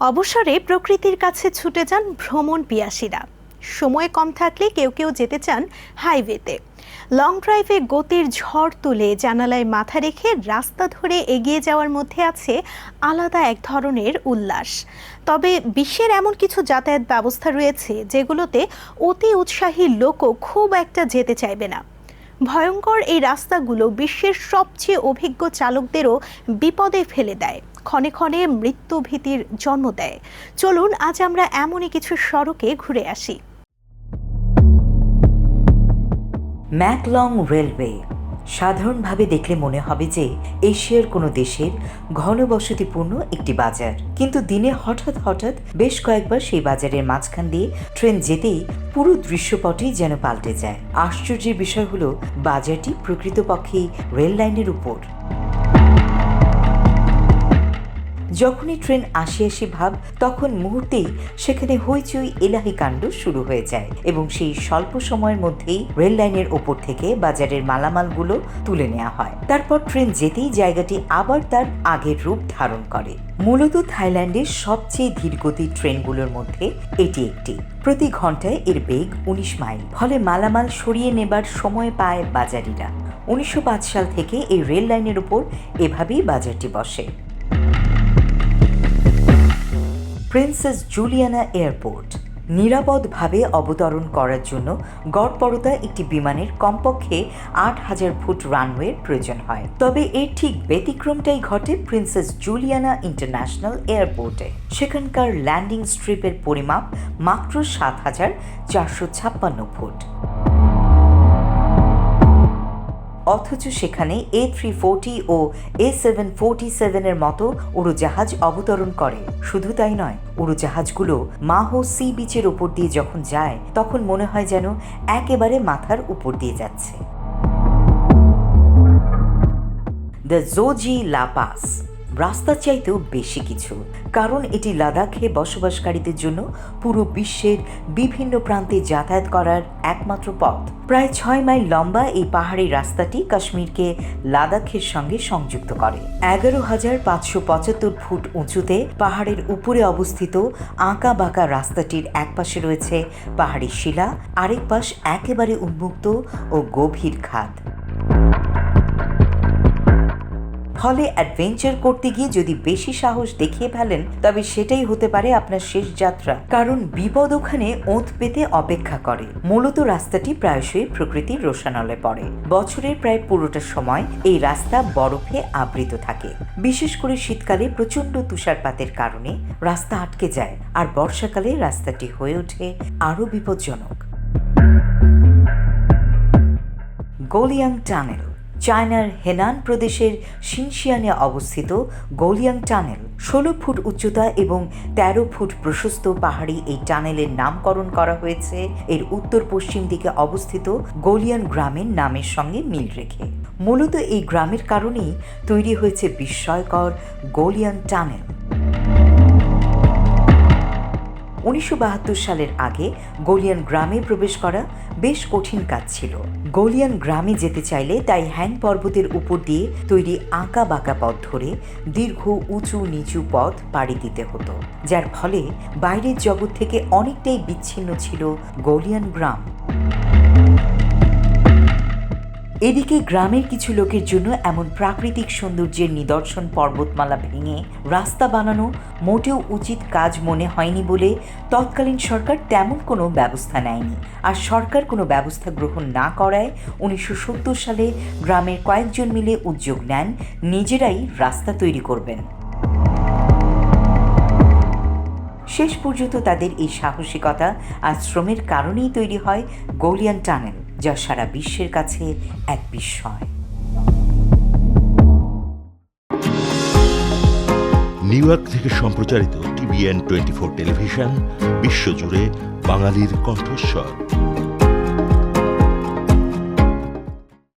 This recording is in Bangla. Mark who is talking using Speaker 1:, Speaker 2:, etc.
Speaker 1: অবসরে প্রকৃতির কাছে ছুটে যান ভ্রমণ পিয়াসীরা। সময় কম থাকলে কেউ কেউ যেতে চান হাইওয়েতে। লং ড্রাইভে গতির ঝড় তুলে জানালায় মাথা রেখে রাস্তা ধরে এগিয়ে যাওয়ার মধ্যে আছে আলাদা এক ধরনের উল্লাস। তবে বিশ্বের এমন কিছু যাতায়াত ব্যবস্থা রয়েছে যেগুলোতে অতি উৎসাহী লোকও খুব একটা যেতে চাইবে না। ভয়ঙ্কর এই রাস্তাগুলো বিশ্বের সবচেয়ে অভিজ্ঞ চালকদেরও বিপদে ফেলে দেয়। ক্ষণে ক্ষণে মৃত্যু ভীতির জন্ম দেয়। চলুন, আজ আমরা এমনই কিছু সড়কে ঘুরে আসি।
Speaker 2: ম্যাকলং রেলওয়ে সাধারণভাবে দেখলে মনে হবে যে এশিয়ার কোনো দেশের ঘনবসতিপূর্ণ একটি বাজার। কিন্তু দিনে হঠাৎ হঠাৎ বেশ কয়েকবার সেই বাজারের মাঝখান দিয়ে ট্রেন যেতেই পুরো দৃশ্যপটই যেন পাল্টে যায়। আশ্চর্যের বিষয় হলো, বাজারটি প্রকৃতপক্ষেই রেল লাইনের উপর। যখনই ট্রেন আসি আসি ভাব, তখন মুহূর্তেই সেখানে হইচই এলাহি কাণ্ড শুরু হয়ে যায় এবং সেই স্বল্প সময়ের মধ্যেই রেল লাইনের ওপর থেকে বাজারের মালামালগুলো তুলে নেওয়া হয়। তারপর ট্রেন যেতেই জায়গাটি আবার তার আগের রূপ ধারণ করে। মূলত থাইল্যান্ডের সবচেয়ে ধীরগতির ট্রেনগুলোর মধ্যে এটি একটি। প্রতি ঘন্টায় এর বেগ উনিশ মাইল। ফলে মালামাল সরিয়ে নেবার সময় পায় বাজারিরা। উনিশশো পাঁচ সাল থেকে এই রেল লাইনের উপর এভাবেই বাজারটি বসে। প্রিন্সেস জুলিয়ানা এয়ারপোর্ট, নিরাপদভাবে অবতরণ করার জন্য গড়পড়তা একটি বিমানের কমপক্ষে আট হাজার ফুট রানওয়ের প্রয়োজন হয়। তবে এর ঠিক ব্যতিক্রমটাই ঘটে প্রিন্সেস জুলিয়ানা ইন্টারন্যাশনাল এয়ারপোর্টে। সেখানকার ল্যান্ডিং স্ট্রিপের পরিমাপ মাত্র সাত হাজার চারশো ছাপ্পান্ন ফুট। অথচ সেখানে এ থ্রি ফোরটি ও এ সেভেন ফোরটি সেভেনের মতো উড়োজাহাজ অবতরণ করে। শুধু তাই নয়, উড়োজাহাজগুলো মাহো সি বিচের ওপর দিয়ে যখন যায়, তখন মনে হয় যেন একেবারে মাথার উপর দিয়ে যাচ্ছে। দ্য জোজি লাপাস রাস্তার চাইতেও বেশি কিছু। কারণ এটি লাদাখে বসবাসকারীদের জন্য পুরো বিশ্বের বিভিন্ন প্রান্তে যাতায়াত করার একমাত্র পথ। প্রায় ছয় মাইল লম্বা এই পাহাড়ি রাস্তাটি কাশ্মীরকে লাদাখের সঙ্গে সংযুক্ত করে। এগারো হাজার পাঁচশো পঁচাত্তর ফুট উঁচুতে পাহাড়ের উপরে অবস্থিত আঁকা বাঁকা রাস্তাটির এক পাশে রয়েছে পাহাড়ি শিলা, আরেক পাশ একেবারে উন্মুক্ত ও গভীর খাদ। ফলে অ্যাডভেঞ্চার করতে গিয়ে যদি বেশি সাহস দেখিয়ে ফেলেন, তবে সেটাই হতে পারে আপনার শেষ যাত্রা। কারণ বিপদ ওখানে ওঁত পেতে অপেক্ষা করে। মূলত রাস্তাটি প্রায়শই প্রকৃতির রোশানলে পড়ে। বছরের প্রায় পুরোটা সময় এই রাস্তা বরফে আবৃত থাকে। বিশেষ করে শীতকালে প্রচণ্ড তুষারপাতের কারণে রাস্তা আটকে যায় আর বর্ষাকালে রাস্তাটি হয়ে ওঠে আরও বিপজ্জনক। গোলিয়াং টানেল। চায়নার হেনান প্রদেশের শিনশিয়ানে অবস্থিত গোলিয়াং টানেল, ষোলো ফুট উচ্চতা এবং ১৩ ফুট প্রশস্ত পাহাড়ি এই টানেলের নামকরণ করা হয়েছে। এর উত্তর পশ্চিম দিকে অবস্থিত গোলিয়ান গ্রামের নামের সঙ্গে মিল রেখে। মূলত এই গ্রামের কারণেই তৈরি হয়েছে বিস্ময়কর গোলিয়ান টানেল। উনিশশো বাহাত্তর সালের আগে গোলিয়ান গ্রামে প্রবেশ করা বেশ কঠিন কাজ ছিল। গোলিয়ান গ্রামে যেতে চাইলে তাই হ্যাং পর্বতের উপর দিয়ে তৈরি আঁকা বাঁকা পথ ধরে দীর্ঘ, উঁচু, নিচু পথ পাড়ি দিতে হতো। যার ফলে বাইরের জগৎ থেকে অনেকটাই বিচ্ছিন্ন ছিল গোলিয়ান গ্রাম। এদিকে গ্রামের কিছু লোকের জন্য এমন প্রাকৃতিক সৌন্দর্যের নিদর্শন পর্বতমালা ভেঙে রাস্তা বানানো মোটেও উচিত কাজ মনে হয়নি বলে তৎকালীন সরকার তেমন কোনো ব্যবস্থা নেয়নি। আর সরকার কোনো ব্যবস্থা গ্রহণ না করায় উনিশশো সত্তর সালে গ্রামের কয়েকজন মিলে উদ্যোগ নেন, নিজেরাই রাস্তা তৈরি করবেন। শেষ পর্যন্ত তাদের এই সাহসিকতা আর শ্রমের কারণেই তৈরি হয় গোলিয়ান টানেল, যা সারা বিশ্বের কাছে এক বিস্ময়।
Speaker 3: নিউ ইয়র্ক থেকে সম্প্রচারিত টিভিএন টোয়েন্টি ফোর টেলিভিশন, বিশ্বজুড়ে বাঙালির কণ্ঠস্বর।